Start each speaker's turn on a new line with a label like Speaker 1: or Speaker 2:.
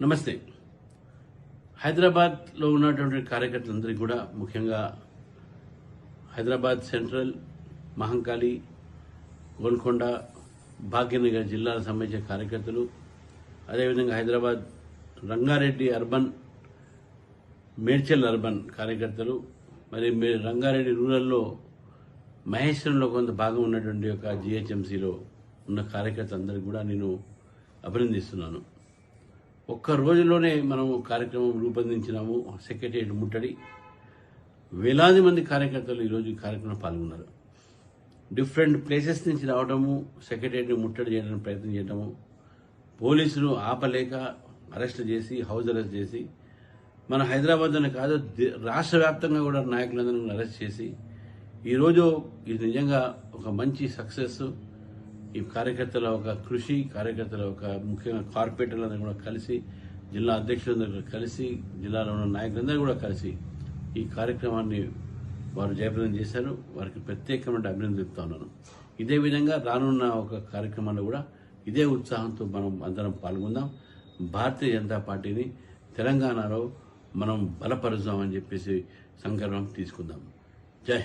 Speaker 1: నమస్తే. హైదరాబాద్లో ఉన్నటువంటి కార్యకర్తలందరికీ కూడా ముఖ్యంగా హైదరాబాద్ సెంట్రల్ మహంకాళి గోల్కొండ భాగ్యనగర్ జిల్లాలకు సంబంధించిన కార్యకర్తలు అదేవిధంగా హైదరాబాద్ రంగారెడ్డి అర్బన్ మేడ్చల్ అర్బన్ కార్యకర్తలు మరి మే- రంగారెడ్డి రూరల్లో మహేశ్వరంలో కొంత భాగం ఉన్నటువంటి ఒక జిహెచ్ఎంసీలో ఉన్న కార్యకర్తలందరికీ కూడా నేను అభినందిస్తున్నాను. ఒక్క రోజులోనే మనము కార్యక్రమం రూపొందించినాము. సెక్రటరియట్ ముట్టడి. వేలాది మంది కార్యకర్తలు ఈరోజు ఈ కార్యక్రమంలో పాల్గొన్నారు. డిఫరెంట్ ప్లేసెస్ నుంచి రావడము సెక్రటరియట్ ముట్టడి చేయడానికి ప్రయత్నం చేయడము పోలీసులు ఆపలేక అరెస్ట్ చేసి హౌస్ అరెస్ట్ చేసి మన హైదరాబాద్లోనే కాదు దే- రాష్ట్ర వ్యాప్తంగా కూడా నాయకులందరినీ కూడా అరెస్ట్ చేసి ఈరోజు ఇది నిజంగా ఒక మంచి సక్సెస్. ఈ కార్యకర్తల ఒక కృషి కార్యకర్తల ఒక ముఖ్యంగా కార్పొరేటర్లందరూ కూడా కలిసి జిల్లా అధ్యక్షులందరూ కలిసి జిల్లాలో ఉన్న నాయకులందరూ కూడా కలిసి ఈ కార్యక్రమాన్ని వారు జయప్రదం చేశారు. వారికి ప్రత్యేకమైన అభినందన చెప్తా ఉన్నాను. ఇదే విధంగా రానున్న ఒక కార్యక్రమాన్ని కూడా ఇదే ఉత్సాహంతో మనం అందరం పాల్గొందాం. భారతీయ జనతా పార్టీని తెలంగాణలో మనం బలపరుద్దామని చెప్పేసి సంకల్పం తీసుకుందాం. జై హింద్.